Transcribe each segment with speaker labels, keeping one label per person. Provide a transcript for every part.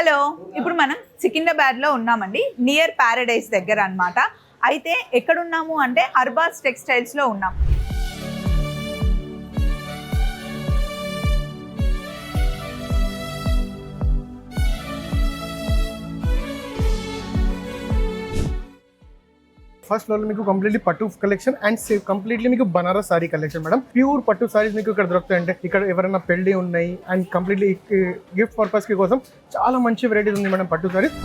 Speaker 1: Hello ఇప్పుడు మనం సికింద్రాబాద్లో ఉన్నామండి. నియర్ ప్యారడైస్ దగ్గర అన్నమాట. అయితే ఎక్కడున్నాము అంటే అర్బాస్ టెక్స్టైల్స్లో ఉన్నాం.
Speaker 2: ఫస్ట్ ఫ్లోర్ మీకు కంప్లీట్లీ పట్టు కలెక్షన్ అండ్ కంప్లీట్లీ మీకు Banaras sari collection madam pure పట్టు సారీస్ మీకు ఇక్కడ దొరుకుతాయి అంటే ఇక్కడ ఎవరైనా పెళ్ళి ఉన్నాయి అండ్ కంప్లీట్లీ గిఫ్ట్ పర్పస్కి కోసం చాలా మంచి వెరైటీస్ ఉంది మేడం పట్టు సారీస్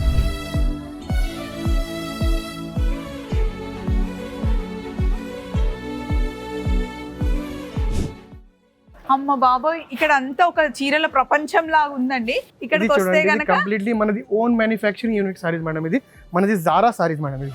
Speaker 1: అమ్మ బాబోయ్ ఇక్కడ అంతా ఒక చీరల ప్రపంచం లాగా ఉందండి. ఇక్కడికి వస్తే గనక
Speaker 2: కంప్లీట్లీ మనది own manufacturing unit saris madam ఇది. మనది జారా సారీస్ మేడం ఇది.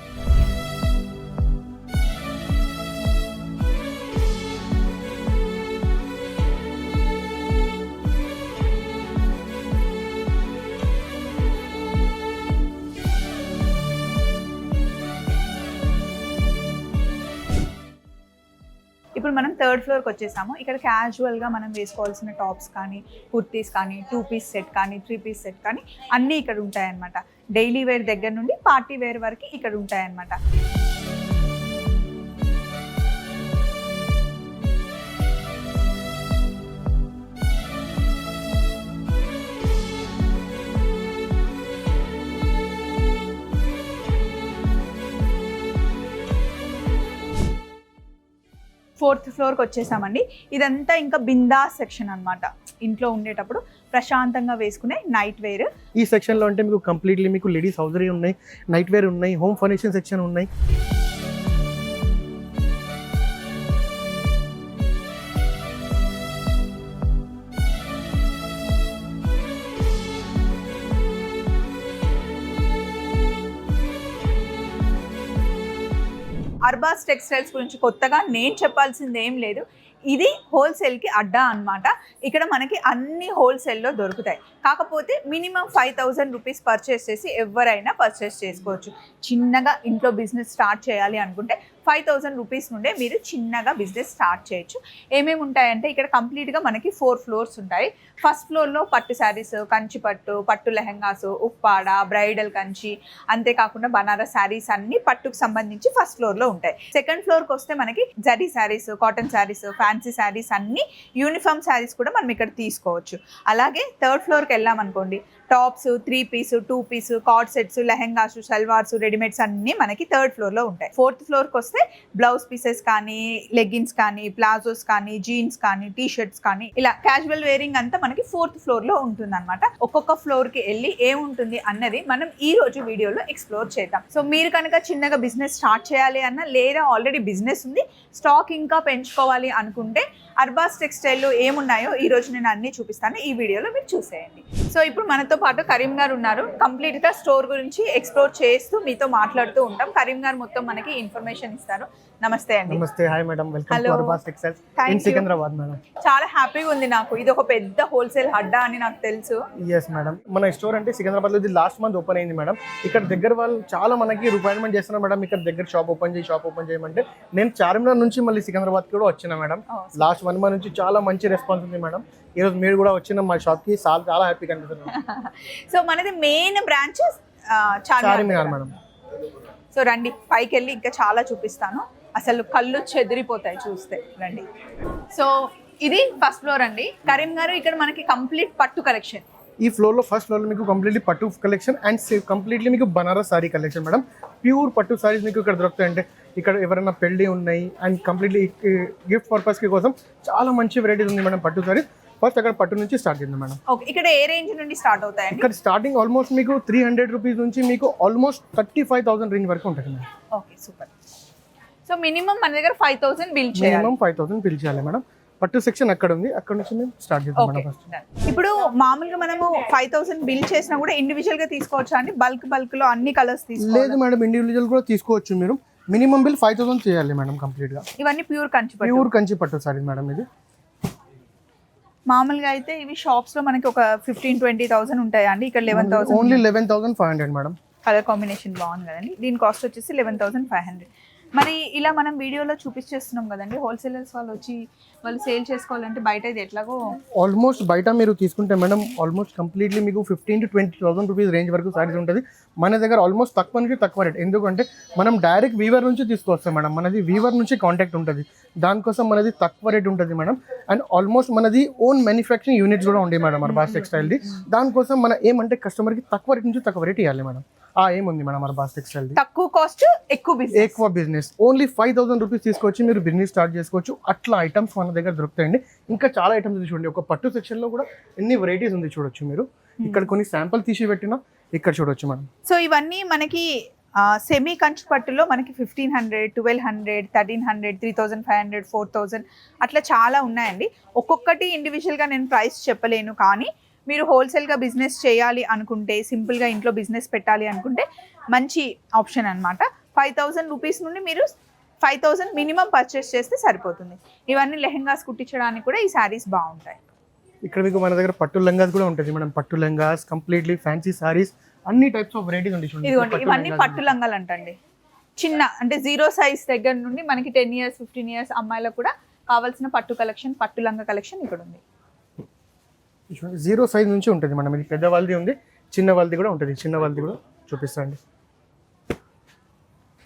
Speaker 1: ఇప్పుడు మనం థర్డ్ ఫ్లోర్కి వచ్చేసాము. ఇక్కడ క్యాజువల్గా మనం వేసుకోవాల్సిన టాప్స్ కానీ కుర్తీస్ కానీ టూ పీస్ సెట్ కానీ త్రీ పీస్ సెట్ కానీ అన్నీ ఇక్కడ ఉంటాయన్నమాట. డైలీ వేర్ దగ్గర నుండి పార్టీ వేర్ వరకు ఇక్కడ ఉంటాయన్నమాట. ఫోర్త్ ఫ్లోర్కి వచ్చేసామండి. ఇదంతా ఇంకా బిందా సెక్షన్ అన్నమాట. ఇంట్లో ఉండేటప్పుడు ప్రశాంతంగా వేసుకునే నైట్ వేర్.
Speaker 2: ఈ సెక్షన్లో అంటే మీకు కంప్లీట్లీ మీకు లేడీస్ హౌజరీ ఉన్నాయి నైట్ వేర్ ఉన్నాయి హోమ్ ఫర్నిషింగ్ సెక్షన్ ఉన్నాయి.
Speaker 1: అర్బాస్ టెక్స్టైల్స్ గురించి కొత్తగా నేను చెప్పాల్సింది ఏం లేదు. ఇది హోల్సేల్కి అడ్డా అన్నమాట. ఇక్కడ మనకి అన్ని హోల్సేల్లో దొరుకుతాయి. కాకపోతే minimum five thousand rupees purchase చేసి ఎవరైనా పర్చేస్ చేసుకోవచ్చు. చిన్నగా ఇంట్లో బిజినెస్ స్టార్ట్ చేయాలి అనుకుంటే ఫైవ్ థౌజండ్ రూపీస్ నుండే మీరు చిన్నగా బిజినెస్ స్టార్ట్ చేయొచ్చు. ఏమేమి ఉంటాయంటే ఇక్కడ కంప్లీట్గా మనకి ఫోర్ ఫ్లోర్స్ ఉంటాయి. ఫస్ట్ ఫ్లోర్లో పట్టు శారీస్ కంచి పట్టు పట్టు లెహంగాస్ ఉప్పాడ బ్రైడల్ కంచి అంతేకాకుండా బనారస్ శారీస్ అన్ని పట్టుకు సంబంధించి ఫస్ట్ ఫ్లోర్లో ఉంటాయి. సెకండ్ ఫ్లోర్కి వస్తే మనకి జరీ శారీస్ కాటన్ శారీస్ ఫ్యాన్సీ శారీస్ అన్ని యూనిఫామ్ శారీస్ కూడా మనం ఇక్కడ తీసుకోవచ్చు. అలాగే థర్డ్ ఫ్లోర్కి వెళ్ళామనుకోండి tops three piece two piece coord sets lehengas salwars readymades అన్ని మనకి థర్డ్ ఫ్లోర్లో ఉంటాయి. ఫోర్త్ ఫ్లోర్కి వస్తే బ్లౌజ్ పీసెస్ కానీ లెగ్గిన్స్ కానీ ప్లాజోస్ కానీ జీన్స్ కానీ టీ షర్ట్స్ కానీ ఇలా క్యాజువల్ వేరింగ్ అంతా మనకి ఫోర్త్ ఫ్లోర్లో ఉంటుంది అనమాట ఒక్కొక్క ఫ్లోర్కి వెళ్ళి ఏముంటుంది అన్నది మనం ఈ రోజు వీడియోలో ఎక్స్ప్లోర్ చేద్దాం. సో మీరు కనుక చిన్నగా బిజినెస్ స్టార్ట్ చేయాలి అన్న లేదా ఆల్రెడీ బిజినెస్ ఉంది స్టాక్ ఇంకా పెంచుకోవాలి అనుకుంటే అర్బాస్ టెక్స్టైల్లో ఏమున్నాయో ఈ రోజు నేను అన్ని చూపిస్తాను. ఈ వీడియోలో మీరు చూసేయండి. సో ఇప్పుడు మనతో పాటు కరీం గారు ఉన్నారు. కంప్లీట్గా స్టోర్ గురించి ఎక్స్ప్లోర్ చేస్తూ మీతో మాట్లాడుతూ ఉంటాం. కరీం గారు మొత్తం మనకి ఇన్ఫర్మేషన్ ఇస్తారు. నమస్తే అండి.
Speaker 2: నమస్తే. Hi madam. Welcome. To Arbaz textiles in. Secunderabad madam.
Speaker 1: చాలా హ్యాపీగా ఉంది నాకు. ఇది ఒక పెద్ద హోల్సేల్ అడ్డా అని నాకు తెలుసు.
Speaker 2: Yes madam. మన స్టోర్ అంటే సికింద్రాబాద్లో ఇది లాస్ట్ మంత్ ఓపెన్ అయింది మేడం. ఇక్కడ దగ్గర వాళ్ళు చాలా మనకి రిక్వైర్మెంట్ చేస్తున్నారు మేడం. ఇక్కడ దగ్గర షాప్ ఓపెన్ చేయి షాప్ ఓపెన్ చేయమంటే. నేను చార్మినార్ నుంచి మళ్ళీ సికింద్రాబాద్ కూడా వచ్చిన madam.
Speaker 1: Oh,
Speaker 2: last one month నుంచి చాలా మంచి రెస్పాన్స్ ఉంది మేడం ఈ రోజు మీరు కూడా వచ్చిన మా షాప్కి చాలా చాలా హ్యాపీగా అనిపిస్తుంది
Speaker 1: సో మనది main branch
Speaker 2: Charminar madam
Speaker 1: so రండి. పైకి వెళ్ళి ఇంకా చాలా చూపిస్తాను. అసలు కళ్ళు చెదిరిపోతాయి చూస్తే. రండి. సో ఇది ఫస్ట్ ఫ్లోర్ అండి కరీం గారు ఇక్కడ మనకి కంప్లీట్ పట్టు కలెక్షన్
Speaker 2: ఈ ఫ్లోర్లో ఫస్ట్ ఫ్లోర్లో మీకు కంప్లీట్లీ పట్టు కలెక్షన్ అండ్ కంప్లీట్లీ మీకు Banaras sari collection madam pure పట్టు సారీస్ మీకు ఇక్కడ దొరుకుతాయి అంటే ఇక్కడ ఎవరైనా పెళ్ళి ఉన్నాయి అండ్ కంప్లీట్లీ గిఫ్ట్ పర్పస్కి కోసం చాలా మంచి వెరైటీస్ ఉంది మేడం పట్టు సారీస్ ఫస్ట్ అక్కడ పట్టు నుంచి స్టార్ట్ చేద్దాం మేడం.
Speaker 1: ఓకే ఇక్కడ ఏ రేంజ్ నుండి స్టార్ట్ అవుతాయండి?
Speaker 2: ఇక్కడ స్టార్టింగ్ ఆల్మోస్ట్ మీకు త్రీ హండ్రెడ్ రూపీస్ నుంచి మీకు almost thirty five thousand range వరకు ఉంటుంది madam.
Speaker 1: Okay super so minimum మన దగ్గర ఫైవ్ థౌసండ్ బిల్ చేయాలి.
Speaker 2: మినిమం ఫైవ్ థౌసండ్ బిల్ చేయాలి మేడం. పట్టు సెక్షన్ అక్కడ ఉంది. అక్కడ నుంచి మేము స్టార్ట్ చేద్దాం మేడం ఫస్ట్
Speaker 1: ఇప్పుడు మామూలుగా మనము ఫైవ్ థౌసండ్ బిల్ చేసినా కూడా ఇండివిజువల్గా తీసుకోవచ్చా అండి? బల్క్ బల్క్లో అన్ని కలర్స్ తీసుకోవాలి?
Speaker 2: లేదు మేడం ఇండివిజువల్ కూడా తీసుకోవచ్చు మీరు. మినిమం బిల్ ఫైవ్ థౌసండ్ చేయాలి మేడం కంప్లీట్గా
Speaker 1: ఇవన్నీ ప్యూర్ కంచి పట్టు.
Speaker 2: ప్యూర్ కంచి పట్టు సారీ మేడం ఇది.
Speaker 1: మామూలుగా అయితే ఇవి షాప్స్లో మనకి ఒక ఫిఫ్టీన్ ట్వంటీ థౌసండ్ ఉంటాయా అండి ఇక్కడ eleven thousand.
Speaker 2: Only eleven thousand five hundred madam.
Speaker 1: Colour combination బాగుంది కదండి. దీని కాస్ట్ వచ్చేసి లెవెన్ థౌసండ్ ఫైవ్ హండ్రెడ్. మరి ఇలా మనం వీడియోలో చూపించేస్తున్నాం కదండి. హోల్సేలర్స్ వాళ్ళు వచ్చి వాళ్ళు సేల్ చేసుకోవాలంటే బయట ఇది ఎట్లాగో
Speaker 2: ఆల్మోస్ట్ బయట మీరు తీసుకుంటే మేడం ఆల్మోస్ట్ కంప్లీట్లీ మీకు fifteen to twenty thousand rupees range వరకు సారీస్ ఉంటుంది. మన దగ్గర ఆల్మోస్ట్ తక్కువ నుంచి తక్కువ రేట్ ఎందుకంటే మనం డైరెక్ట్ వీవర్ నుంచి తీసుకొస్తాం మేడం. మనది వీవర్ నుంచి కాంటాక్ట్ ఉంటుంది. దానికోసం మనది తక్కువ రేట్ ఉంటుంది మేడం. అండ్ ఆల్మోస్ట్ మనది ఓన్ మ్యానుఫ్యాక్చరింగ్ యూనిట్స్ కూడా ఉండే మేడం మన బాస్ టెక్స్టైల్ది దానికోసం మన ఏమంటే కస్టమర్కి తక్కువ రేట్ నుంచి తక్కువ రేట్ ఇవ్వాలి మేడం. ఆ ఏం ఉంది మేడం మన బాస్ టెక్స్టైల్ది
Speaker 1: తక్కువ కాస్ట్ ఎక్కువ బిజినెస్
Speaker 2: ఎక్కువ business only five thousand rupees తీసుకొచ్చి మీరు బిజినెస్ స్టార్ట్ చేసుకోవచ్చు. అట్లా ఐటమ్స్ మన దగ్గర దొరుకుతాయండి. ఇంకా చాలా ఐటమ్స్ ఉంది చూడండి. ఒక పట్టు సెక్షన్లో కూడా ఎన్ని వెరైటీస్ ఉంది చూడొచ్చు మీరు. ఇక్కడ కొన్ని శాంపుల్ తీసి పెట్టినా ఇక్కడ చూడొచ్చు మనం
Speaker 1: సో ఇవన్నీ మనకి సెమీ కంచు పట్టులో మనకి fifteen hundred twelve hundred thirteen hundred three thousand five hundred four thousand అట్లా చాలా ఉన్నాయండి. ఒక్కొక్కటి ఇండివిజువల్గా నేను ప్రైస్ చెప్పలేను కానీ మీరు హోల్సేల్గా బిజినెస్ చేయాలి అనుకుంటే సింపుల్గా ఇంట్లో బిజినెస్ పెట్టాలి అనుకుంటే మంచి ఆప్షన్ అనమాట ఫైవ్ థౌజండ్ రూపీస్ నుండి మీరు ఫైవ్ థౌజండ్ మినిమం పర్చేస్ చేస్తే సరిపోతుంది. ఇవన్నీ లెహెంగాస్ కుట్టించడానికి కూడా ఈ శారీస్ బాగుంటాయి.
Speaker 2: ఇక్కడ మీకు మన దగ్గర పట్టు లంగాస్ కూడా ఉంటుంది మేడం. పట్టు లంగాస్ కంప్లీట్లీ ఫ్యాన్సీ సారీస్ అన్ని టైప్స్ ఆఫ్ వెరైటీస్ ఉంది చూడండి.
Speaker 1: ఇదిగోండి ఇవన్నీ పట్టు లంగాలు అంటండి. చిన్న అంటే జీరో సైజ్ దగ్గర నుండి మనకి టెన్ ఇయర్స్ ఫిఫ్టీన్ ఇయర్స్ అమ్మాయిలకు కూడా కావాల్సిన పట్టు కలెక్షన్ పట్టు లంగా కలెక్షన్ ఇక్కడ ఉంది
Speaker 2: జీరో సైజ్ నుంచి ఉంటుంది మేడం. ఇది పెద్ద వాళ్ళది ఉంది చిన్న వాళ్ళది కూడా ఉంటుంది. చిన్న వాళ్ళది కూడా చూపిస్తాండి.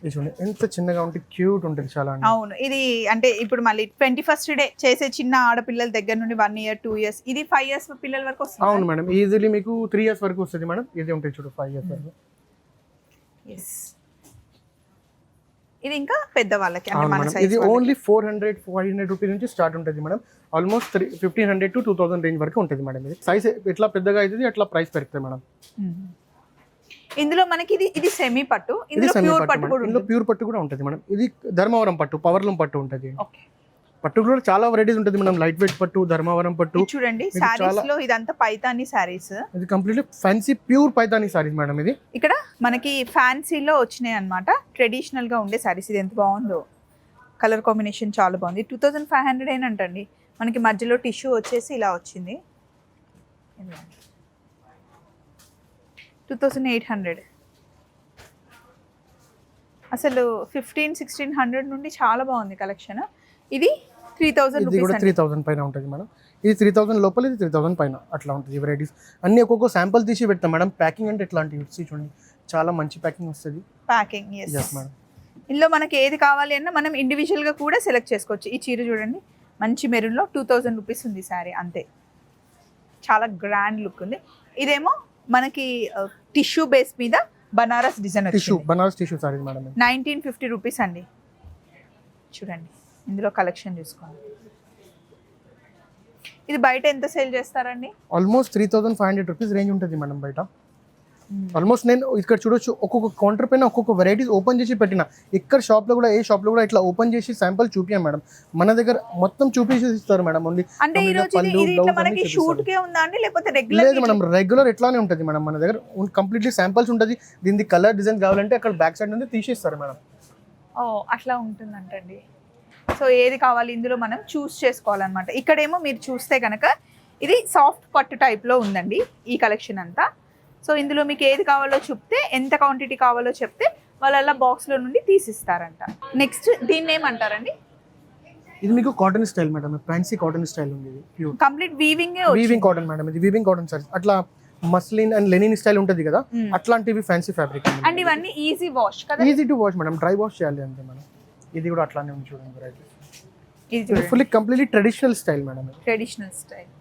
Speaker 2: ఇది చూడండి ఎంత చిన్నగా ఉంటే క్యూట్ ఉంటుంది చాలా
Speaker 1: అవును ఇది అంటే ఇప్పుడు మళ్ళీ ట్వంటీ ఫస్ట్ డే చేసే చిన్న ఆడపిల్లల దగ్గర నుండి వన్ ఇయర్ టూ ఇయర్స్ ఇది ఫైవ్ ఇయర్స్ పిల్లల వరకు
Speaker 2: అవును
Speaker 1: వస్తుంది
Speaker 2: మేడం ఈజీలీ మీకు త్రీ ఇయర్స్ వరకు వస్తుంది మేడం. ఇది ఉంటుంది చూడు ఫైవ్ ఇయర్స్ వరకు.
Speaker 1: Yes. ఇది ఇంకా పెద్ద వాళ్ళకి
Speaker 2: ఇది only four hundred five hundred rupees నుంచి స్టార్ట్ ఉంటుంది madam. Almost three fifteen hundred to two thousand range వరకు ఉంటుంది మేడం ఇది. సైజ్ ఎట్లా పెద్దగా అవుతుంది అట్లా ప్రైస్ పెరుగుతుంది మేడం.
Speaker 1: ఇందులో మనకి ఇది ఇది సెమీ పట్టు
Speaker 2: ఇది
Speaker 1: ఇందులో ప్యూర్
Speaker 2: పట్టు.
Speaker 1: కూడా
Speaker 2: ఇందులో
Speaker 1: ఉంటుంది.
Speaker 2: ప్యూర్ పట్టు కూడా ఉంటుంది మేడం. ఇది ధర్మవరం పట్టు పవర్లూమ్ పట్టు ఉంటుంది. పట్టు కూడా చాలా వెరైటీస్ ఉంటుంది మేడం లైట్ వెయిట్ పట్టు ధర్మవరం పట్టు.
Speaker 1: చూడండి
Speaker 2: చాలా-
Speaker 1: లో ఇదంతా పైతాని శారీస్
Speaker 2: ఇది completely fancy pure Paithani saris madam ఇది.
Speaker 1: ఇక్కడ మనకి ఫ్యాన్సీలో వచ్చినాయి అనమాట ట్రెడిషనల్గా ఉండే శారీస్ ఇది ఎంత బాగుందో. కలర్ కాంబినేషన్ చాలా బాగుంది. టూ థౌజండ్ ఫైవ్ హండ్రెడ్ అయినంటండి. మనకి మధ్యలో టిష్యూ వచ్చేసి ఇలా వచ్చింది. టూ థౌజండ్ ఎయిట్ హండ్రెడ్ అసలు ఫిఫ్టీన్ సిక్స్టీన్ హండ్రెడ్ నుండి చాలా బాగుంది కలెక్షన్ ఇది త్రీ థౌజండ్
Speaker 2: ఇది కూడా త్రీ థౌసండ్ పైన ఉంటుంది మేడం. ఇది త్రీ థౌసండ్ లోపల ఇది త్రీ థౌసండ్ పైన అట్లా ఉంటుంది వెరైటీస్ అన్ని ఒక్కొక్క శాంపుల్ తీసి పెడతాం మేడం. ప్యాకింగ్ అంటే ఎట్లాంటివి వచ్చి చూడండి. చాలా మంచి ప్యాకింగ్ వస్తుంది.
Speaker 1: ప్యాకింగ్ ఎస్
Speaker 2: మేడం
Speaker 1: ఇందులో మనకి ఏది కావాలి అన్నా మనం ఇండివిజువల్గా కూడా సెలెక్ట్ చేసుకోవచ్చు. ఈ చీర చూడండి. మంచి మెరూన్లో టూ థౌజండ్ రూపీస్ ఉంది శారీ అంతే. చాలా గ్రాండ్ లుక్ ఉంది. ఇదేమో మనకి టిష్యూ బేస్ మీద Banaras design
Speaker 2: tissue Banaras tissue saris madam.
Speaker 1: Nineteen fifty rupees అండి. చూడండి. ఇందులో కలెక్షన్ చూసుకోండి. ఇది బయట ఎంత సేల్ చేస్తారండి?
Speaker 2: Almost three thousand five hundred rupees range ఉంటుంది మేడం బయట. ఆల్మోస్ట్ నేను ఇక్కడ చూడొచ్చు ఒక్కొక్క కౌంటర్ పైన ఒక్కొక్క వెరైటీస్ ఓపెన్ చేసి పెట్టిన. ఇక్కడ షాప్లో కూడా ఏ షాప్లో కూడా ఇట్లా ఓపెన్ చేసి శాంపుల్ చూపించాం మేడం. మన దగ్గర మొత్తం చూపించి ఇస్తారు మేడం ఓన్లీ
Speaker 1: అంటే ఈ రోజు ఇది ఇది ఇట్లా మనకి షూట్ కే ఉందా అండి? లేకపోతే
Speaker 2: లేదు
Speaker 1: రెగ్యులర్
Speaker 2: మేడం రెగ్యులర్ ఎట్లానే ఉంటుంది మేడం మన దగ్గర. కంప్లీట్లీ శాంపుల్స్ ఉంటుంది. దీనికి కలర్ డిజైన్ కావాలంటే అక్కడ బ్యాక్ సైడ్ నుండి తీసేస్తారు మేడం.
Speaker 1: ఓ అట్లా ఉంటుందంటండి. సో ఏది కావాలి ఇందులో మనం చూస్ చేసుకోవాలన్నమాట. ఇక్కడేమో మీరు చూస్తే కనుక ఇది సాఫ్ట్ పట్టు టైప్లో ఉందండి ఈ కలెక్షన్ అంతా. సో ఇందులో మీకు ఏది కావాలో చెప్తే ఎంత క్వాంటిటీ కావాలో చెప్తే వాళ్ళు అలా బాక్స్లో నుండి తీసిస్తారంట. నెక్స్ట్ దీన్ని ఏమంటారండి?
Speaker 2: ఇది మీకు cotton style madam fancy cotton style ఉంది ఇది
Speaker 1: complete weaving
Speaker 2: weaving cotton madam ఇది వీవింగ్ కాటన్ సారీస్. అట్లా మస్లిన్ అండ్ లెనిన్ స్టైల్ ఉంటుంది కదా అట్లాంటివి ఫ్యాన్సీ ఫ్యాబ్రిక్.
Speaker 1: అండ్ ఇవన్నీ ఈజీ వాష్ కదా?
Speaker 2: Easy to wash madam dry wash చేయాలి అంతే మేడం. ఇది కూడా అట్లానే ఉంది చూడండి వెరైటీ
Speaker 1: ఇది
Speaker 2: ఇది
Speaker 1: చూడండి.
Speaker 2: Fully completely traditional style madam ఇది.
Speaker 1: ట్రెడిషనల్ స్టైల్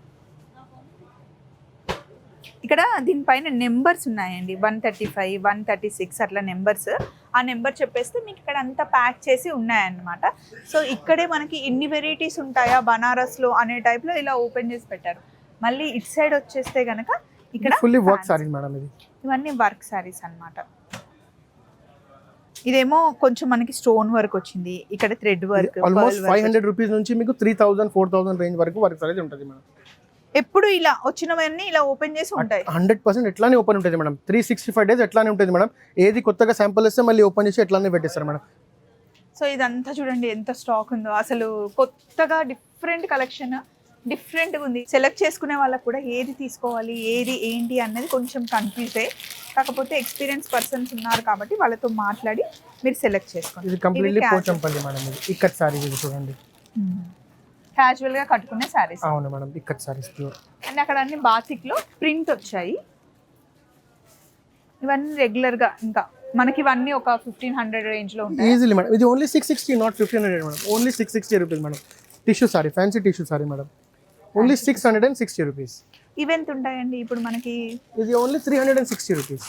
Speaker 1: ఇక్కడ దీనిపైన నెంబర్స్ ఉన్నాయండి. One thirty five one thirty six అట్లా నెంబర్స్. ఆ నెంబర్ చెప్పేస్తే మీకు ఇక్కడ అంతా ప్యాక్ చేసి ఉన్నాయన్నమాట. సో ఇక్కడే మనకి ఎన్ని వెరైటీస్ ఉంటాయా బనారస్లో అనే టైప్లో ఇలా ఓపెన్ చేసి పెట్టారు. మళ్ళీ ఇటు సైడ్ వచ్చేస్తే కనుక ఇక్కడ
Speaker 2: fully work
Speaker 1: fancy.
Speaker 2: Saris madam ఇది.
Speaker 1: ఇవన్నీ వర్క్ శారీస్ అన్నమాట. ఇదేమో కొంచెం మనకి స్టోన్ వర్క్ వచ్చింది. ఇక్కడ thread work
Speaker 2: almost five hundred rupees నుంచి మీకు three thousand four thousand range వరకు వర్క్ సారీస్ ఉంటుంది మేడం
Speaker 1: ఎప్పుడు ఇలా వచ్చినవన్నీ ఇలా ఓపెన్ చేసి ఉంటాయి.
Speaker 2: హండ్రెడ్ పర్సెంట్ ఎట్లానే ఓపెన్ ఉంటుంది madam three sixty five days ఎట్లానే ఉంటుంది మేడం ఏది కొత్తగా శాంపుల్ ఇస్తే మళ్ళీ ఓపెన్ చేసి ఎట్లానే పెట్టేస్తారు మేడం
Speaker 1: సో ఇదంతా చూడండి ఎంత స్టాక్ ఉందో. అసలు కొత్తగా డిఫరెంట్ కలెక్షన్ డిఫరెంట్గా ఉంది. సెలెక్ట్ చేసుకునే వాళ్ళకు కూడా ఏది తీసుకోవాలి ఏది ఏంటి అన్నది కొంచెం కన్ఫ్యూజ్ అయ్యి కాకపోతే ఎక్స్పీరియన్స్ పర్సన్స్ ఉన్నారు కాబట్టి వాళ్ళతో మాట్లాడి మీరు సెలెక్ట్ చేసుకోండి.
Speaker 2: ఇది కంప్లీట్లీ. పోచంపల్లి మేడం ఇది. ఇక్కత్ సారీస్ ఇది చూడండి.
Speaker 1: క్యాజువల్గా కట్టుకునే శారీస్
Speaker 2: అవును madam Ikat saris pure
Speaker 1: and అక్కడ అన్ని బాతిక్లో ప్రింట్ వచ్చాయి. ఇవన్నీ రెగ్యులర్గా ఇంకా మనకి ఇవన్నీ ఒక ఫిఫ్టీన్ హండ్రెడ్ రేంజ్లో ఉంటాయి.
Speaker 2: ఈజీలీ మేడం ఇది only six sixty not fifteen hundred madam. Only six sixty rupees madam. Tissue sari fancy tissue sari madam. Only six hundred and sixty rupees
Speaker 1: ఇవెంత ఉంటాయండి. ఇప్పుడు మనకి
Speaker 2: ఇది only three hundred and sixty rupees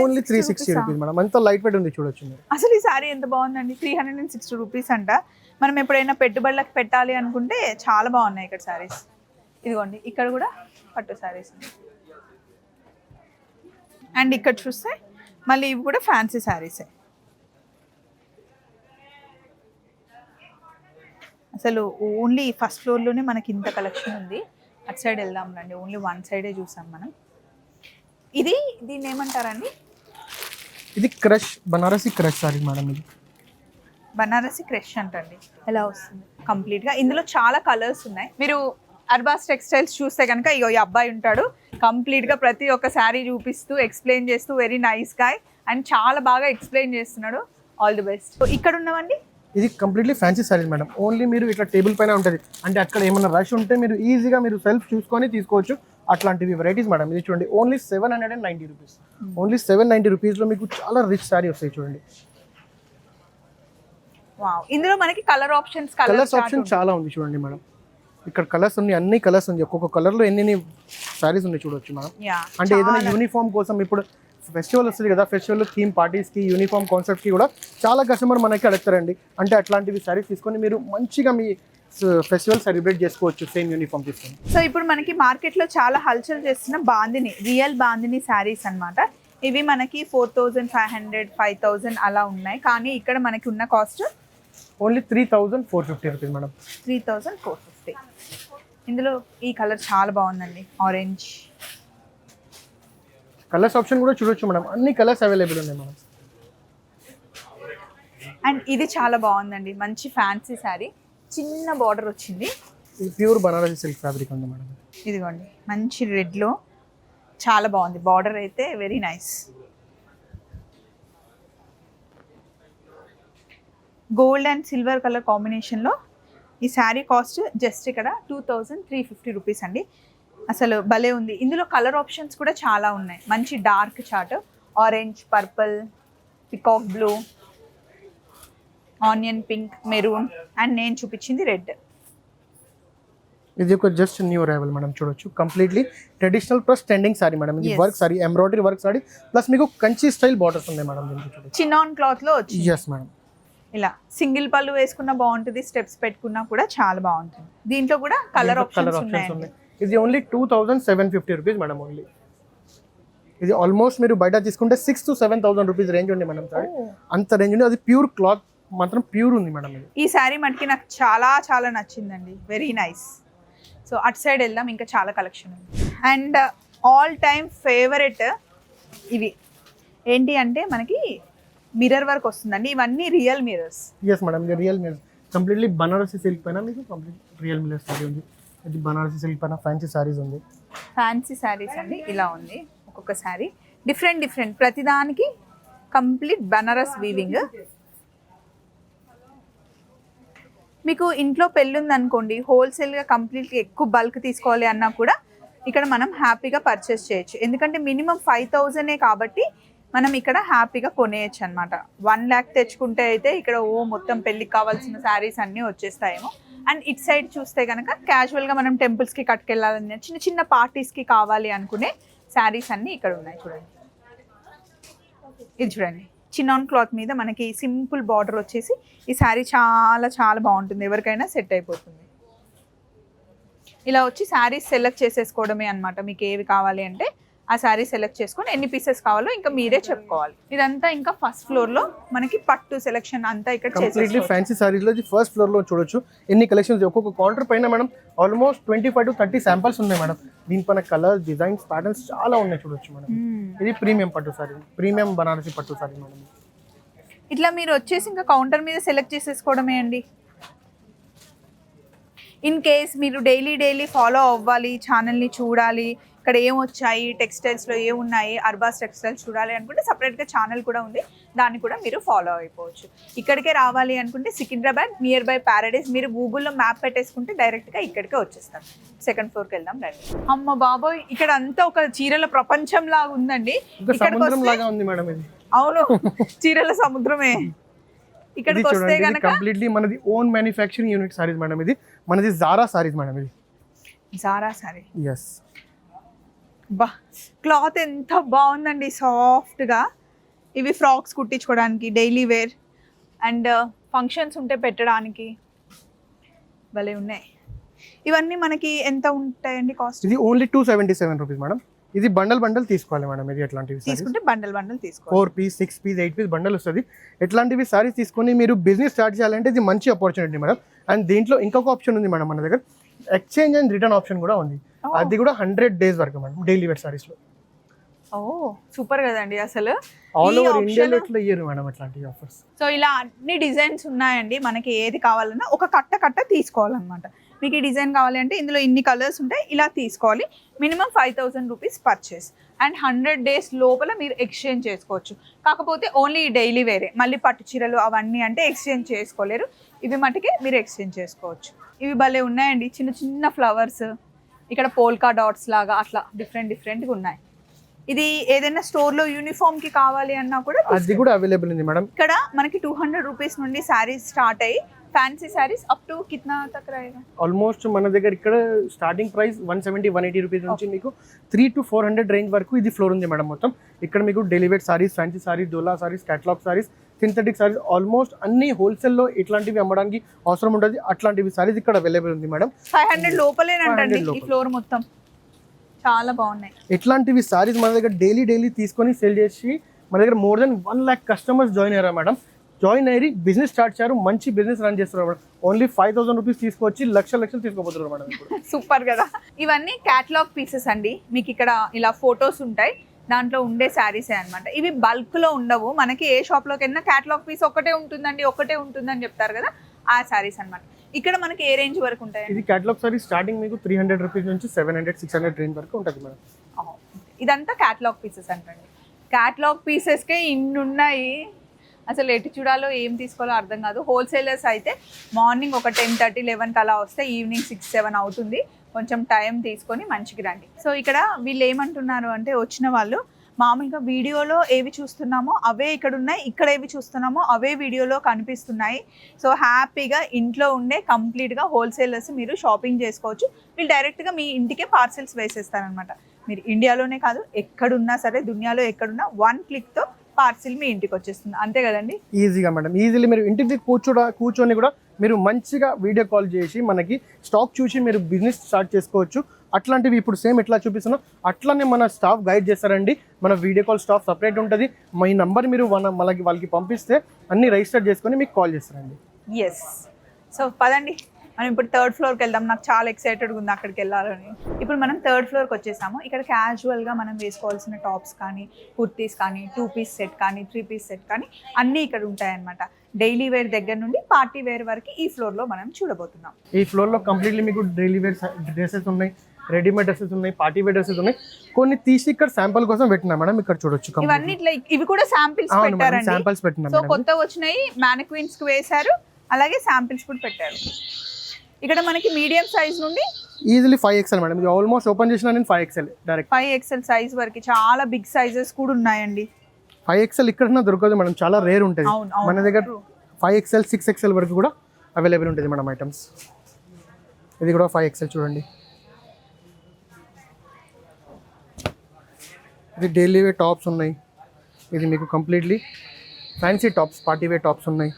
Speaker 2: only three sixty rupees madam. అంత light weight ఉంది చూడొచ్చు
Speaker 1: అసలు ఈ సారీ ఎంత బాగుందండి? Three hundred and sixty rupees అంట. మనం ఎప్పుడైనా పెట్టుబడులకు పెట్టాలి అనుకుంటే చాలా బాగున్నాయి ఇక్కడ సారీస్ ఇదిగోండి ఇక్కడ కూడా పట్టు సారీస్ అండ్ ఇక్కడ చూస్తే మళ్ళీ ఇవి కూడా ఫ్యాన్సీ శారీసే అసలు ఓన్లీ ఫస్ట్ ఫ్లోర్లోనే మనకి ఇంత కలెక్షన్ ఉంది. అటు సైడ్ వెళ్దాం రండి ఓన్లీ వన్ సైడే చూసాం మనం. ఇది దీన్ని ఏమంటారండి?
Speaker 2: ఇది crush Banarasi crush sari madam ఇది.
Speaker 1: బనారసి క్రష్ అంటండి. ఎలా వస్తుంది? కంప్లీట్గా ఇందులో చాలా కలర్స్ ఉన్నాయి. మీరు అర్బాస్ టెక్స్టైల్స్ చూస్తే కనుక ఇగో ఈ అబ్బాయి ఉంటాడు. కంప్లీట్గా ప్రతి ఒక్క శారీ చూపిస్తూ ఎక్స్ప్లెయిన్ చేస్తూ వెరీ నైస్ గాయ్. అండ్ చాలా బాగా ఎక్స్ప్లెయిన్ చేస్తున్నాడు. All the best. ఇక్కడ ఉన్నవండి
Speaker 2: ఇది completely fancy saris madam only మీరు ఇట్లా టేబుల్ పైన ఉంటుంది. అంటే అక్కడ ఏమైనా రష్ ఉంటే మీరు ఈజీగా మీరు సెల్ఫ్ చూసుకొని తీసుకోవచ్చు. అట్లాంటివి వెరైటీస్ మేడం ఇది చూడండి only seven hundred and ninety rupees only seven ninety రూపీస్లో మీకు చాలా రిచ్ సారీ వస్తాయి చూడండి.
Speaker 1: ఇందులో మనకి కలర్ ఆప్షన్స్
Speaker 2: కలర్స్ ఆప్షన్ చాలా ఉంది చూడండి మేడం ఇక్కడ కలర్స్ ఉన్నాయి అన్ని కలర్స్ ఉంది ఒక్కొక్క కలర్లో ఎన్ని సారీస్ ఉన్నాయి చూడొచ్చు మేడం
Speaker 1: యా
Speaker 2: అంటే ఏదైనా యూనిఫామ్ కోసం ఇప్పుడు ఫెస్టివల్ వస్తుంది కదా ఫెస్టివల్ థీమ్ పార్టీస్కి యూనిఫామ్ కాన్సెప్ట్కి కూడా చాలా కస్టమర్ మనకి అడుగుతారండి. అంటే అట్లాంటివి సారీస్ తీసుకొని మీరు మంచిగా మీ ఫెస్టివల్ సెలబ్రేట్ చేసుకోవచ్చు సేమ్ యూనిఫామ్ తీసుకొని.
Speaker 1: సో ఇప్పుడు మనకి మార్కెట్లో చాలా హల్చల్ చేస్తున్న బాందిని రియల్ బాందిని శారీస్ అన్నమాట. ఇవి మనకి four thousand five hundred five thousand అలా ఉన్నాయి. కానీ ఇక్కడ మనకి ఉన్న cost
Speaker 2: only three thousand four fifty rupees madam
Speaker 1: three thousand four fifty ఇందులో ఈ కలర్ చాలా బాగుందండి. ఆరెంజ్
Speaker 2: కలర్స్ ఆప్షన్ కూడా చూడొచ్చు మేడం. అన్ని కలర్స్ అవైలబుల్ ఉన్నాయి మేడం.
Speaker 1: అండ్ ఇది చాలా బాగుందండి. మంచి ఫ్యాన్సీ శారీ. చిన్న బార్డర్ వచ్చింది.
Speaker 2: ఇది ప్యూర్ బనారసి సిల్క్ ఫ్యాబ్రిక్ ఉంది మేడం.
Speaker 1: ఇదిగోండి. మంచి రెడ్లో చాలా బాగుంది. బార్డర్ అయితే very nice gold and silver colour కాంబినేషన్లో ఈ శారీ కాస్ట్ జస్ట్ ఇక్కడ two thousand three fifty rupees అండి. అసలు భలే ఉంది. ఇందులో కలర్ ఆప్షన్స్ కూడా చాలా ఉన్నాయి. మంచి dark chart orange purple peacock blue onion pink maroon and నేను చూపించింది రెడ్.
Speaker 2: ఇది ఒక జస్ట్ న్యూ అరైవల్ మేడం చూడొచ్చు. Completely traditional plus trending sari madam ఇది. Work sari embroidery work sari plus మీకు కంచి స్టైల్ బార్డర్స్ ఉన్నాయి మేడం చూడొచ్చు.
Speaker 1: చిన్నాన్ క్లాత్లో వచ్చింది.
Speaker 2: ఎస్ మేడం
Speaker 1: ఇలా సింగిల్ పళ్ళు వేసుకున్నా బాగుంటుంది స్టెప్స్ పెట్టుకున్నా కూడా చాలా బాగుంటుంది. దీంట్లో కూడా కలర్ ఆప్షన్స్
Speaker 2: ఉన్నాయి. ఇది only two thousand seven fifty rupees madam only ఇది ఆల్మోస్ట్ మీరు బయట తీసుకుంటే six to seven thousand rupees range ఉంది మేడం సారీ అంత రేంజ్ ఉంది. అది ప్యూర్ క్లాత్ మాత్రం ప్యూర్ ఉంది మేడం ఇది.
Speaker 1: ఈ శారీ మటుకి నాకు చాలా చాలా నచ్చిందండి. వెరీ నైస్ సో అటు సైడ్ వెళ్దాం. ఇంకా చాలా కలెక్షన్ ఉంది. అండ్ ఆల్ టైమ్ ఫేవరెట్ ఇవి. ఏంటి అంటే మనకి మిర్రర్ వర్క్ వస్తుందండి. ఇవన్నీ real mirrors
Speaker 2: yes madam real mill completely Banarasi silk పైన మీకు కంప్లీట్ రియల్ సారీ ఉంది. ఇది బనారసి సిల్క్ పైన ఫ్యాన్సీ సారీస్ ఉంది.
Speaker 1: ఫ్యాన్సీ శారీస్ అండి. ఇలా ఉంది. ఒక్కొక్క శారీ డిఫరెంట్ డిఫరెంట్ ప్రతిదానికి కంప్లీట్ బనారస్ వీవింగ్ మీకు ఇంట్లో పెళ్ళి ఉందనుకోండి హోల్సేల్గా కంప్లీట్గా ఎక్కువ బల్క్ తీసుకోవాలి అన్నా కూడా ఇక్కడ మనం హ్యాపీగా పర్చేస్ చేయొచ్చు. ఎందుకంటే మినిమం ఫైవ్ థౌజండే కాబట్టి మనం ఇక్కడ హ్యాపీగా కొనేయచ్చు అనమాట వన్ ల్యాక్ తెచ్చుకుంటే అయితే ఇక్కడ ఓ మొత్తం పెళ్ళికి కావాల్సిన శారీస్ అన్నీ వచ్చేస్తాయేమో. అండ్ ఇట్ సైడ్ చూస్తే కనుక క్యాజువల్గా మనం టెంపుల్స్కి కట్టుకెళ్ళాలని చిన్న చిన్న పార్టీస్కి కావాలి అనుకునే శారీస్ అన్నీ ఇక్కడ ఉన్నాయి చూడండి. ఇది చూడండి. చిన్నాన్ క్లాత్ మీద మనకి సింపుల్ బార్డర్ వచ్చేసి ఈ శారీ చాలా చాలా బాగుంటుంది. ఎవరికైనా సెట్ అయిపోతుంది. ఇలా వచ్చి శారీస్ సెలెక్ట్ చేసేసుకోవడమే అన్నమాట. మీకు ఏవి కావాలి అంటే ఆ శారీ సెలెక్ట్ చేసుకొని ఎన్ని పీసెస్ కావాలో ఇంకా మీరే చెప్పుకోవాలి. ఇదంతా ఇంకా ఫస్ట్ ఫ్లోర్లో మనకి పట్టు సెలెక్షన్ అంతా ఇక్కడ
Speaker 2: కంప్లీట్లీ. ఫ్యాన్సీ సారీస్లో ఇది ఫస్ట్ ఫ్లోర్లో చూడొచ్చు. ఎన్ని కలెక్షన్స్ ఒక్కొక్క కౌంటర్ పైన madam almost twenty five to thirty samples ఉన్నాయి మేడం. దీనిపైన కలర్స్ డిజైన్స్ ప్యాటర్న్స్ చాలా ఉన్నాయి చూడొచ్చు మేడం.
Speaker 1: మ్మ్.
Speaker 2: ఇది ప్రీమియం పట్టు సారీ ప్రీమియం బనారసి పట్టు సారీ మేడం.
Speaker 1: ఇట్లా మీరు వచ్చేసి ఇంకా కౌంటర్ మీద సెలెక్ట్ చేసేసుకోవడమే అండి. ఇన్ కేస్ మీరు డైలీ డైలీ ఫాలో అవ్వాలి ఛానల్ని చూడాలి ఇక్కడ ఏం వచ్చాయి టెక్స్టైల్స్లో ఏం ఉన్నాయి అర్బాస్ టెక్స్టైల్స్ చూడాలి అనుకుంటే సపరేట్గా ఛానల్ కూడా ఉంది. దాన్ని కూడా మీరు ఫాలో అయిపోవచ్చు. ఇక్కడికే రావాలి అనుకుంటే సికింద్రాబాద్ నియర్ బై ప్యారడైస్ మీరు గూగుల్లో మ్యాప్ పెట్టేసుకుంటే డైరెక్ట్గా ఇక్కడికే వచ్చేస్తారు సెకండ్ ఫ్లోర్కి వెళ్దాం రండి. అమ్మ బాబోయ్ ఇక్కడ అంతా ఒక చీరల ప్రపంచం లాగా ఉందండి అవును చీరల సముద్రమే. ఇక్కడికి వస్తే
Speaker 2: కంప్లీట్లీ మనది own manufacturing unit saris madam ఇది. మనది జారా సారీస్ మేడం ఇది.
Speaker 1: జారా సారీ
Speaker 2: ఎస్
Speaker 1: బా క్లాత్ ఎంత బాగుందండి సాఫ్ట్గా. ఇవి ఫ్రాక్స్ కుట్టించుకోవడానికి డైలీ వేర్. అండ్ ఫంక్షన్స్ ఉంటే పెట్టడానికి. భలే ఉన్నాయి. ఇవన్నీ మనకి ఎంత ఉంటాయండి కాస్ట్?
Speaker 2: ఇది only two seventy seven rupees madam. ఇది బండల్ బండల్ తీసుకోవాలి మేడం ఇది ఎట్లాంటివి
Speaker 1: తీసుకుంటే బండల్ బండల్ తీసుకోవాలి.
Speaker 2: Four piece six piece eight piece bundle వస్తుంది. ఎట్లాంటివి సారీస్ తీసుకొని మీరు బిజినెస్ స్టార్ట్ చేయాలంటే ఇది మంచి ఆపర్చునిటీ మేడం. అండ్ దీంట్లో ఇంకొక ఆప్షన్ ఉంది మేడం మన దగ్గర. ఎక్స్చేంజ్ అండ్ రిటర్న్ ఆప్షన్ కూడా ఉంది.
Speaker 1: Oh.
Speaker 2: అది కూడా హండ్రెడ్ డేస్ వరకు మేడం డైలీ వేర్ సారీస్లో
Speaker 1: ఓ సూపర్ కదండి అసలు.
Speaker 2: ఆల్ ఓవర్ ఇండియాలో ఇట్లా ఇయ్యరు మేడం అట్లాంటి ఆఫర్స్
Speaker 1: సో ఇలా అన్ని డిజైన్స్ ఉన్నాయండి మనకి ఏది కావాలన్నా ఒక కట్ట కట్ట తీసుకోవాలన్నమాట. మీకు ఈ డిజైన్ కావాలి అంటే ఇందులో ఇన్ని కలర్స్ ఉంటాయి ఇలా తీసుకోవాలి. Minimum five thousand rupees purchase and hundred days లోపల మీరు ఎక్స్చేంజ్ చేసుకోవచ్చు. కాకపోతే ఓన్లీ డైలీ వేరే మళ్ళీ పట్టు చీరలు అవన్నీ అంటే ఎక్స్చేంజ్ చేసుకోలేరు. ఇవి మటుకే మీరు ఎక్స్చేంజ్ చేసుకోవచ్చు. ఇవి భలే ఉన్నాయండి. చిన్న చిన్న ఫ్లవర్స్ ఇక్కడ పోల్కా డాట్స్ లాగా అట్లా డిఫరెంట్ డిఫరెంట్గా ఉన్నాయి. ఇది ఏదైనా స్టోర్లో యూనిఫామ్కి కావాలి అన్నా కూడా
Speaker 2: అది కూడా అవైలబుల్ ఉంది మేడం
Speaker 1: ఇక్కడ మనకి టూ హండ్రెడ్ రూపీస్ నుండి శారీస్ స్టార్ట్ అయ్యి ఫ్యాన్సీ శారీస్ అప్ టు కిత్నా తక్
Speaker 2: ఆల్మోస్ట్ మన దగ్గర ఇక్కడ starting price one seventy one eighty rupees నుంచి మీకు three to four hundred range వరకు ఇది ఫ్లోర్ ఉంది మేడం మొత్తం. ఇక్కడ మీకు డెలివేట్ saris fancy saris dola saris catalogue saris synthetic saris almost అన్ని హోల్సేల్లో ఇట్లాంటివి అమ్మడానికి అవసరం ఉంటుంది అట్లాంటివి సారీస్ ఇక్కడ అవైలబుల్ ఉంది మేడం
Speaker 1: ఫైవ్ హండ్రెడ్ లోపలేనంటండి
Speaker 2: 500
Speaker 1: ఈ
Speaker 2: లోపల.
Speaker 1: ఫ్లోర్ మొత్తం. చాలా బాగున్నాయి.
Speaker 2: ఇట్లాంటివి సారీస్ మన దగ్గర డైలీ డైలీ తీసుకొని సేల్ చేసి మన దగ్గర more than one lakh customers join అయ్యారా మేడం జాయిన్ అయ్యి బిజినెస్ స్టార్ట్ చేశారు. మంచి బిజినెస్ రన్ చేస్తున్నారు madam only five thousand rupees తీసుకొచ్చి లక్ష లక్షలు తీసుకోబోతున్నారు మేడం
Speaker 1: సూపర్ కదా. ఇవన్నీ క్యాటలాగ్ పీసెస్ అండి. మీకు ఇక్కడ ఇలా ఫొటోస్ ఉంటాయి. దాంట్లో ఉండే శారీసే అన్నమాట. ఇవి బల్క్లో ఉండవు. మనకి ఏ షాప్లోకి వెళ్ళినా క్యాటలాగ్ పీస్ ఒకటే ఉంటుందండి ఒకటే ఉంటుందని చెప్తారు కదా ఆ శారీస్ అన్నమాట. ఇక్కడ మనకి ఏ రేంజ్ వరకు ఉంటాయండి?
Speaker 2: ఇది క్యాటలాగ్ సారీ స్టార్టింగ్ మీకు త్రీ హండ్రెడ్ రూపీస్ నుంచి seven hundred six hundred range వరకు ఉంటుంది మేడం.
Speaker 1: ఇదంతా క్యాటలాగ్ పీసెస్ అంటండి. క్యాటలాగ్ పీసెస్కే ఇన్ని ఉన్నాయి అసలు ఎటు చూడాలో ఏం తీసుకోవాలో అర్థం కాదు. హోల్సేలర్స్ అయితే మార్నింగ్ ఒక టెన్ థర్టీ లెవెన్కి అలా వస్తే ఈవినింగ్ సిక్స్ సెవెన్ అవుతుంది. కొంచెం టైం తీసుకొని మంచికి రండి. సో ఇక్కడ వీళ్ళు ఏమంటున్నారు అంటే వచ్చిన వాళ్ళు మామూలుగా వీడియోలో ఏవి చూస్తున్నామో అవే ఇక్కడ ఉన్నాయి ఇక్కడ ఏవి చూస్తున్నామో అవే వీడియోలో కనిపిస్తున్నాయి. సో హ్యాపీగా ఇంట్లో ఉండే కంప్లీట్గా హోల్సేలర్స్ మీరు షాపింగ్ చేసుకోవచ్చు. వీళ్ళు డైరెక్ట్గా మీ ఇంటికే పార్సెల్స్ వేసేస్తారనమాట. మీరు ఇండియాలోనే కాదు ఎక్కడున్నా సరే దునియాలో ఎక్కడున్నా వన్ క్లిక్తో పార్సిల్ మీ ఇంటికి వచ్చేస్తుంది. అంతే కదండి?
Speaker 2: ఈజీగా మేడం ఈజీలీ మీరు ఇంటికి కూర్చోడా కూర్చొని కూడా మీరు మంచిగా వీడియో కాల్ చేసి మనకి స్టాక్ చూసి మీరు బిజినెస్ స్టార్ట్ చేసుకోవచ్చు. అట్లాంటివి ఇప్పుడు సేమ్ ఎట్లా చూపిస్తున్నాం అట్లానే మన స్టాఫ్ గైడ్ చేస్తారండి. మన వీడియో కాల్ స్టాఫ్ సపరేట్ ఉంటుంది. మీ నంబర్ మీరు మనకి వాళ్ళకి పంపిస్తే అన్ని రిజిస్టర్ చేసుకొని మీకు కాల్ చేస్తారండి.
Speaker 1: ఎస్ సో పదండి. మనం ఇప్పుడు థర్డ్ ఫ్లోర్కి వెళ్దాం. నాకు చాలా ఎక్సైటెడ్గా ఉంది అక్కడికి వెళ్ళాలని. ఇప్పుడు మనం థర్డ్ ఫ్లోర్కి వచ్చేసాము. ఇక్కడ క్యాజువల్గా మనం వేసుకోవాల్సిన టాప్స్ కానీ కుర్తీస్ కానీ టూ పీస్ సెట్ కానీ త్రీ పీస్ సెట్ కానీ అన్నీ ఇక్కడ ఉంటాయన్నమాట. డైలీ వేర్ దగ్గర నుండి పార్టీ వేర్ వరకు ఈ ఫ్లోర్లో మనం చూడబోతున్నాం.
Speaker 2: ఈ ఫ్లోర్లో కంప్లీట్లీ మీకు డైలీ వేర్ డ్రెస్సెస్ ఉన్నాయి రెడీమేడ్ డ్రెస్సెస్ ఉన్నాయి పార్టీ వేర్ డ్రెస్సెస్ ఉన్నాయి. కొన్ని తీసి ఇక్కడ శాంపుల్ కోసం పెట్టినా మేడం ఇక్కడ చూడొచ్చు
Speaker 1: ఇవన్నీ ఇట్లా ఇవి కూడా శాంపిల్స్ పెట్టారండి.
Speaker 2: శాంపిల్స్ పెట్టినా
Speaker 1: సో కొత్త వచ్చినాయి మ్యానిక్విన్స్కి వేశారు అలాగే శాంపిల్స్ కూడా పెట్టారు. ఇక్కడ మనకి మీడియం సైజ్ నుండి
Speaker 2: ఈజీలీ ఫైవ్ ఎక్స్ఎల్ మేడం ఇది ఆల్మోస్ట్ ఓపెన్ చేసిన నేను five XL direct
Speaker 1: five XL size వరకు చాలా బిగ్ సైజెస్ కూడా ఉన్నాయండి.
Speaker 2: ఫైవ్ ఎక్స్ఎల్ ఇక్కడ దొరకదు మేడం చాలా రేర్ ఉంటుంది. మన దగ్గర. ఫైవ్ ఎక్స్ఎల్ సిక్స్ ఎక్స్ఎల్ వరకు కూడా అవైలబుల్ ఉంటుంది మేడం ఐటమ్స్ ఇది కూడా ఫైవ్ ఎక్స్ఎల్ చూడండి. ఇది డైలీ వే టాప్స్ ఉన్నాయి. ఇది మీకు completely fancy tops party wear tops ఉన్నాయి.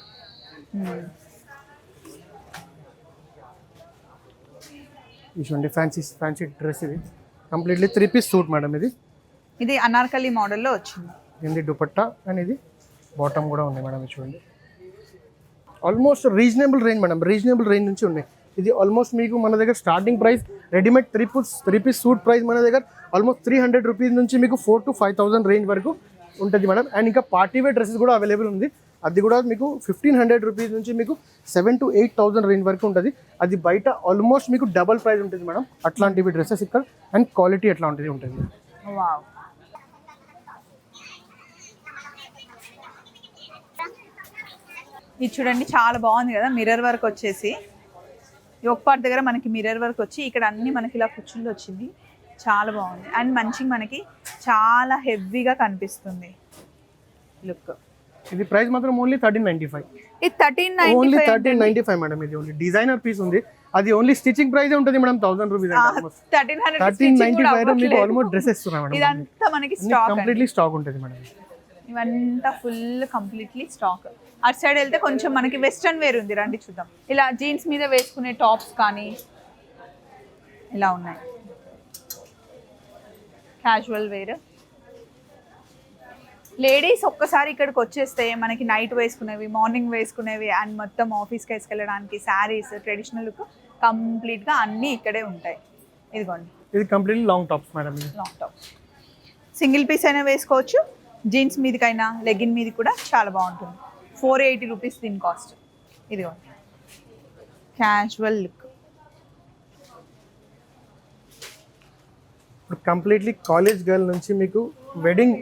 Speaker 2: ఇది చూడండి ఫ్యాన్సీ ఫ్యాన్సీ డ్రెస్ ఇది. Completely three piece suit madam ఇది.
Speaker 1: ఇది అనార్కలి మోడల్లో వచ్చింది.
Speaker 2: దీనిది దుపట్టా అండ్ ఇది బాటమ్ కూడా ఉంది మేడం ఇది చూడండి. Almost reasonable range madam reasonable range నుంచి ఉన్నాయి. ఇది ఆల్మోస్ట్ మీకు మన దగ్గర starting price readymade three piece three piece suit price మన దగ్గర ఆల్మోస్ట్ త్రీ హండ్రెడ్ రూపీస్ నుంచి మీకు four to five thousand range వరకు ఉంటుంది మేడం. అండ్ ఇంకా పార్టీ వేర్ డ్రెస్సెస్ కూడా అవైలబుల్ ఉంది. అది కూడా మీకు ఫిఫ్టీన్ హండ్రెడ్ రూపీస్ నుంచి మీకు seven to eight thousand range వరకు ఉంటుంది. అది బయట ఆల్మోస్ట్ మీకు డబల్ ప్రైస్ ఉంటుంది మేడం. అట్లాంటివి డ్రెస్సెస్ ఇక్కడ. అండ్ క్వాలిటీ అట్లాంటిది ఉంటుంది
Speaker 1: ఇది చూడండి చాలా బాగుంది కదా మిర్రర్ వర్క్ వచ్చేసి. ఒక పార్ట్ దగ్గర మనకి మిర్రర్ వర్క్ వచ్చి ఇక్కడ అన్ని మనకి ఇలా కూర్చుండి వచ్చింది. చాలా బాగుంది. అండ్ మంచిగా మనకి చాలా హెవీగా కనిపిస్తుంది. లుక్
Speaker 2: ఇది ప్రైస్ మాత్రం ఓన్లీ థర్టీన్ నైన్టీ ఫైవ్
Speaker 1: ఇది thirteen
Speaker 2: only thirteen ninety five madam ఇది ఓన్లీ డిజైనర్ పీస్ ఉంది. అది ఓన్లీ స్టిచింగ్ ప్రైస్ ఉంటుంది madam thousand rupees
Speaker 1: thirteen
Speaker 2: ninety five మీకు ఆల్మోస్ట్ డ్రెస్ ఇస్తున్నా మేడం
Speaker 1: ఇదంతా మనకి స్టాక్
Speaker 2: కంప్లీట్లీ స్టాక్ ఉంటుంది మేడం
Speaker 1: ఇవంతా ఫుల్ కంప్లీట్లీ స్టాక్ అటు సైడ్ వెళ్తే కొంచెం మనకి వెస్ట్రన్ వేర్ ఉంది. రండి చూద్దాం. ఇలా జీన్స్ మీద వేసుకునే టాప్స్ కానీ ఇలా ఉన్నాయి. క్యాజువల్ వేర్ లేడీస్ ఒక్కసారి ఇక్కడికి వచ్చేస్తే మనకి నైట్ వేసుకునేవి మార్నింగ్ వేసుకునేవి అండ్ మొత్తం ఆఫీస్కి వేసుకెళ్ళడానికి శారీస్ ట్రెడిషనల్ లుక్ కంప్లీట్గా అన్నీ ఇక్కడే ఉంటాయి. ఇదిగోండి.
Speaker 2: ఇది completely long tops madam
Speaker 1: long top single piece అయినా వేసుకోవచ్చు. జీన్స్ మీదకైనా లెగిన్ మీది కూడా చాలా బాగుంటుంది. ఫోర్ ఎయిటీ రూపీస్ దీని కాస్ట్ ఇదిగోండి క్యాజువల్ లుక్
Speaker 2: ఇప్పుడు కంప్లీట్లీ కాలేజ్ గర్ల్ నుంచి మీకు వెడ్డింగ్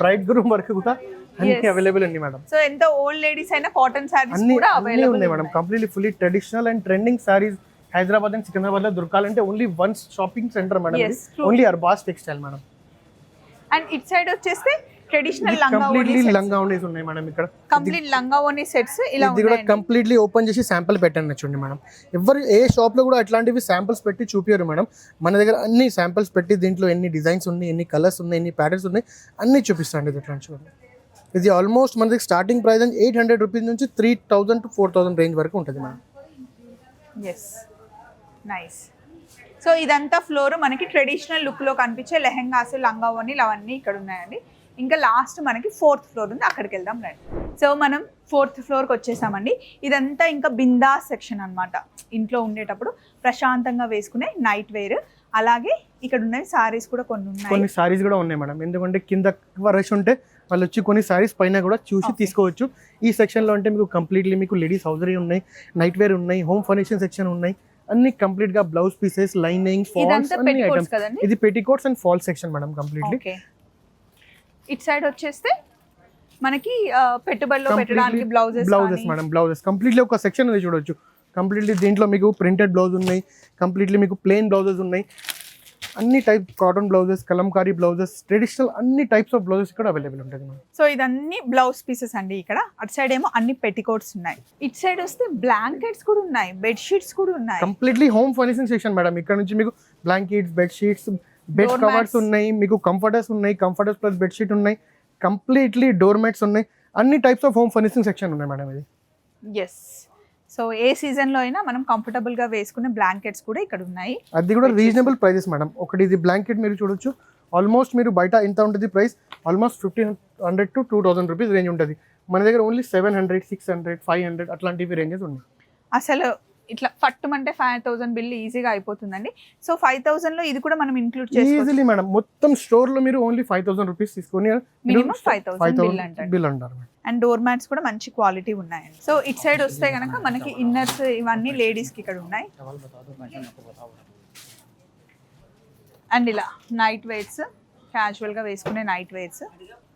Speaker 2: బ్రైడ్ గ్రూమ్ వరకు కూడా అన్ని. అవైలబుల్ ఉంది మేడం
Speaker 1: సో ఎంత ఓల్డ్ లేడీస్ అయినా కాటన్
Speaker 2: అన్ని
Speaker 1: కూడా అవైలబుల్
Speaker 2: ఉన్నాయి madam completely fully traditional and trending saris Hyderabad and సికింద్రాబాద్లో దొరకాలంటే only one shopping centre madam. Only Arbaz textile madam
Speaker 1: and ఇట్ సైడ్ వచ్చేస్తే ట్రెడిషనల్ లంగా
Speaker 2: కంప్లీట్లీ లంగా ఉండేసి ఉన్నాయి మేడం ఇక్కడ.
Speaker 1: కంప్లీట్ లంగా ఓని సెట్స్ ఇలా
Speaker 2: ఇది కూడా కంప్లీట్లీ ఓపెన్ చేసి శాంపుల్ పెట్టండి చూడండి మేడం. ఎవరు ఏ షాప్లో కూడా అట్లాంటివి శాంపిల్స్ పెట్టి చూపించారు మేడం. మన దగ్గర అన్ని శాంపిల్స్ పెట్టి దీంట్లో ఎన్ని డిజైన్స్ ఉన్నాయి ఎన్ని కలర్స్ ఉన్నాయి ఎన్ని ప్యాటర్న్స్ ఉన్నాయి అన్ని చూపిస్తాండి ఇది ఇట్లా చూడండి. ఇది ఆల్మోస్ట్ మన దగ్గర starting price eight hundred rupees నుంచి three thousand to four thousand range వరకు ఉంటుంది మేడం.
Speaker 1: ఎస్ నైస్ సో ఇదంతా ఫ్లోర్ మనకి ట్రెడిషనల్ లుక్లో కనిపించే లెహెంగాస్ లంగా ఓని అవన్నీ ఇక్కడ ఉన్నాయండి. ఇంకా లాస్ట్ మనకి ఫోర్త్ ఫ్లోర్ ఉంది. అక్కడికి వెళ్దాం రండి. సో మనం ఫోర్త్ ఫ్లోర్కి వచ్చేసామండి. ఇదంతా ఇంకా బిందా సెక్షన్ అన్నమాట. ఇంట్లో ఉండేటప్పుడు ప్రశాంతంగా వేసుకునే నైట్ వేర్ అలాగే ఇక్కడ ఉన్నవి సారీస్ కూడా కొన్ని ఉన్నాయి.
Speaker 2: కొన్ని సారీస్ కూడా ఉన్నాయి మేడం ఎందుకంటే కింద రష్ ఉంటే వాళ్ళు వచ్చి కొన్ని సారీస్ పైన కూడా చూసి. తీసుకోవచ్చు. ఈ సెక్షన్లో అంటే మీకు కంప్లీట్లీ మీకు లేడీస్ హౌజరీ ఉన్నాయి నైట్ వేర్ ఉన్నాయి హోమ్ ఫర్నిషింగ్ సెక్షన్ ఉన్నాయి. అన్ని కంప్లీట్గా బ్లౌజ్ పీసెస్ లైనింగ్ ఫాల్స్ అన్ని ఐటమ్స్ ఇది petticoats and fall section madam completely
Speaker 1: it side వచ్చేస్తే మనకి పెట్టుబడిలో పెట్టడానికి blouses
Speaker 2: blouses madam blouses. Completely ఒక సెక్షన్ ఉంది చూడొచ్చు. కంప్లీట్లీ దీంట్లో మీకు ప్రింటెడ్ బ్లౌజ్ ఉన్నాయి. కంప్లీట్లీ మీకు ప్లెయిన్ బ్లౌజెస్ ఉన్నాయి. అన్ని type cotton blouses kalamkari blouses traditional అన్ని టైప్స్ ఆఫ్ బ్లౌజెస్ ఇక్కడ అవైలబుల్ ఉంటుంది మేడం
Speaker 1: సో ఇదన్నీ బ్లౌజ్ పీసెస్ అండి ఇక్కడ. అటు సైడ్ ఏమో అన్ని పెట్టికోట్స్ ఉన్నాయి. ఇటు సైడ్ వస్తే బ్లాంకెట్స్ కూడా ఉన్నాయి బెడ్ షీట్స్ కూడా ఉన్నాయి.
Speaker 2: Completely home furnishing section madam ఇక్కడ నుంచి మీకు blankets bed sheets bed covers. ఉన్నాయి మీకు కంఫర్టర్స్ ఉన్నాయి కంఫర్టర్స్ ప్లస్ బెడ్ షీట్ ఉన్నాయి కంప్లీట్లీ డోర్ మ్యాట్స్ ఉన్నాయి. అన్ని types of home furnishing section ఉన్నాయి మేడం ఇది.
Speaker 1: ఎస్ సో ఏ సీజన్లో అయినా మనం కంఫర్టబుల్గా వేసుకునే బ్లాంకెట్స్ కూడా ఇక్కడ ఉన్నాయి.
Speaker 2: అది కూడా రీజనబుల్ ప్రైజెస్ మేడం ఒకటి ఇది బ్లాంకెట్ మీరు చూడొచ్చు. ఆల్మోస్ట్ మీరు బయట ఎంత ఉంటుంది price almost fifteen hundred to two thousand rupees range ఉంటుంది. మన దగ్గర only seven hundred six hundred five hundred అట్లాంటివి రేంజెస్ ఉన్నాయి.
Speaker 1: అసలు ఇట్లా పట్టుమంటే ఫైవ్ థౌసండ్ బిల్ ఈజీగా అయిపోతుందండి. సో ఫైవ్ థౌసండ్లో ఇది కూడా మనం ఇంక్లూడ్
Speaker 2: ఈజీలీ మేడం మొత్తం స్టోర్లో మీరు ఓన్లీ ఫైవ్ థౌసండ్ రూపీస్ తీసుకొని
Speaker 1: Minimum 5,000 bill అంటారు.
Speaker 2: బిల్ అంటారు
Speaker 1: అండ్ డోర్ మ్యాట్స్ కూడా మంచి క్వాలిటీ ఉన్నాయండి. సో ఇట్ సైడ్ వస్తే కనుక మనకి ఇన్నర్స్ ఇవన్నీ లేడీస్కి ఇక్కడ ఉన్నాయి. అండ్ ఇలా నైట్ వేర్స్ క్యాజువల్గా వేసుకునే నైట్ వేర్స్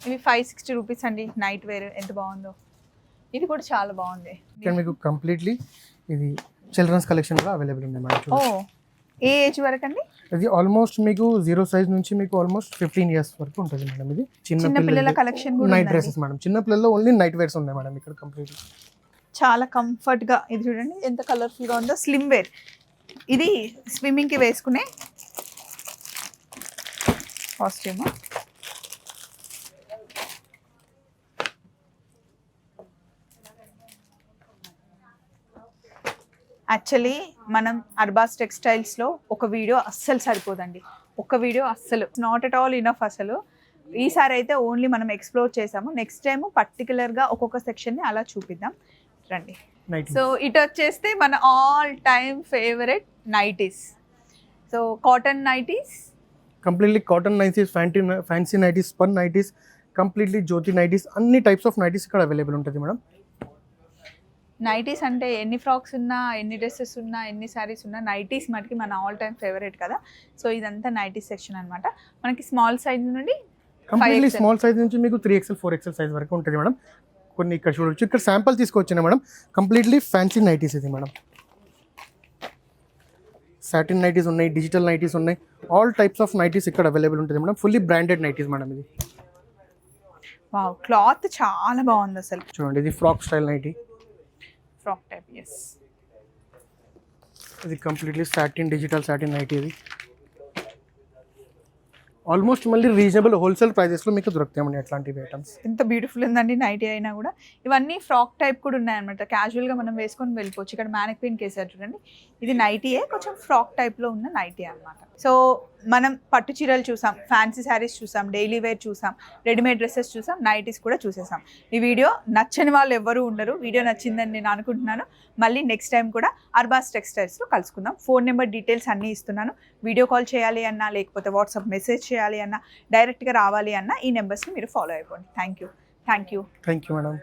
Speaker 1: ఇవి ఫైవ్ సిక్స్టీ రూపీస్ అండి. నైట్ వేర్ ఎంత బాగుందో. ఇది కూడా చాలా బాగుంది.
Speaker 2: ఇక్కడ మీకు కంప్లీట్లీ ఇది చిల్డ్రన్స్ కలెక్షన్ కూడా అవైలబుల్ ఉంది మేడం.
Speaker 1: ఏ ఏజ్ వరకు అండి?
Speaker 2: ఇది ఆల్మోస్ట్ మీకు జీరో సైజ్ నుంచి మీకు ఆల్మోస్ట్ ఫిఫ్టీన్ ఇయర్స్ వరకు ఉంటుంది మేడం ఇది.
Speaker 1: చిన్న పిల్లల కలెక్షన్
Speaker 2: నైట్. డ్రెస్సెస్ మేడం చిన్న పిల్లల్లో ఓన్లీ నైట్ వేర్స్ ఉన్నాయి మేడం ఇక్కడ కంప్లీట్
Speaker 1: చాలా కంఫర్ట్గా ఇది చూడండి. ఎంత కలర్ఫుల్గా ఉందో. స్లిమ్ వేర్ ఇది స్విమ్మింగ్కి వేసుకునే కాస్ట్యూమ్ యాక్చువల్లీ మనం అర్బాస్ టెక్స్టైల్స్లో ఒక వీడియో అస్సలు సరిపోదండి. ఒక వీడియో అస్సలు. నాట్ అట్ ఆల్ ఇనఫ్ అసలు. ఈసారి అయితే ఓన్లీ మనం ఎక్స్ప్లోర్ చేసాము. నెక్స్ట్ టైం పర్టికులర్గా ఒక్కొక్క సెక్షన్ని అలా చూపిద్దాం. రండి. సో ఇటు వచ్చేస్తే మన all time favourite nighties so cotton nighties
Speaker 2: completely cotton nighties ఫ్యాంటీ fancy nighties spun nighties completely Jyoti nighties అన్ని టైప్స్ ఆఫ్ నైటీస్ ఇక్కడ అవైలబుల్ ఉంటుంది మేడం
Speaker 1: నైటీస్ అంటే ఎన్ని ఫ్రాక్స్ ఉన్నా ఎన్ని డ్రెస్సెస్ ఉన్నా ఎన్ని శారీస్ ఉన్నా నైటీస్ మనకి మన ఆల్ టైమ్ ఫేవరెట్ కదా. సో ఇదంతా నైటీస్ సెక్షన్ అనమాట మనకి స్మాల్ సైజ్ నుండి
Speaker 2: కంప్లీట్లీ
Speaker 1: 5XL.
Speaker 2: స్మాల్ సైజ్ నుంచి మీకు three XL four XL size వరకు ఉంటుంది మేడం. కొన్ని ఇక్కడ చూడవచ్చు ఇక్కడ శాంపుల్ తీసుకొచ్చిన మేడం. కంప్లీట్లీ ఫ్యాన్సీ నైటీస్ ఇది మేడం. సాటిన్ నైటీస్ ఉన్నాయి డిజిటల్ నైటీస్ ఉన్నాయి. ఆల్ టైప్స్ ఆఫ్ నైటీస్ ఇక్కడ అవైలబుల్ ఉంటుంది madam. Fully branded nighties madam ఇది.
Speaker 1: క్లాత్ చాలా బాగుంది అసలు.
Speaker 2: చూడండి ఇది frock style nighty.
Speaker 1: Frock type yes
Speaker 2: ఇది completely satin digital satin nighty ఇది ఆల్మోస్ట్ మళ్ళీ రీజనబుల్ హోల్సేల్ ప్రైజెస్లో మీకు దొరుకుతాయండి అట్లాంటివి ఐటమ్స్
Speaker 1: ఎంత బ్యూటిఫుల్ ఉందండి నైటీ అయినా కూడా. ఇవన్నీ ఫ్రాక్ టైప్ కూడా ఉన్నాయన్నమాట. క్యాజువల్గా మనం వేసుకొని వెళ్ళిపోవచ్చు. ఇక్కడ మ్యానిక్విన్ కేసారు చూడండి. ఇది నైటీయే కొంచెం ఫ్రాక్ టైప్లో ఉన్న నైటీ అన్నమాట. సో మనం పట్టు చీరలు చూసాం ఫ్యాన్సీ శారీస్ చూసాం డైలీ వేర్ చూసాం రెడీమేడ్ డ్రెస్సెస్ చూసాం నైటీస్ కూడా చూసేసాం. ఈ వీడియో నచ్చని వాళ్ళు ఎవ్వరూ ఉండరు. వీడియో నచ్చిందని నేను అనుకుంటున్నాను. మళ్ళీ నెక్స్ట్ టైం కూడా అర్బాస్ టెక్స్టైల్స్లో కలుసుకుందాం. ఫోన్ నెంబర్ డీటెయిల్స్ అన్నీ ఇస్తున్నాను. వీడియో కాల్ చేయాలి అన్నా లేకపోతే వాట్సాప్ మెసేజ్ చేయాలి అన్నా డైరెక్ట్గా రావాలి అన్నా ఈ నెంబర్స్ని మీరు ఫాలో అయిపోండి. Thank you thank you
Speaker 2: thank you madam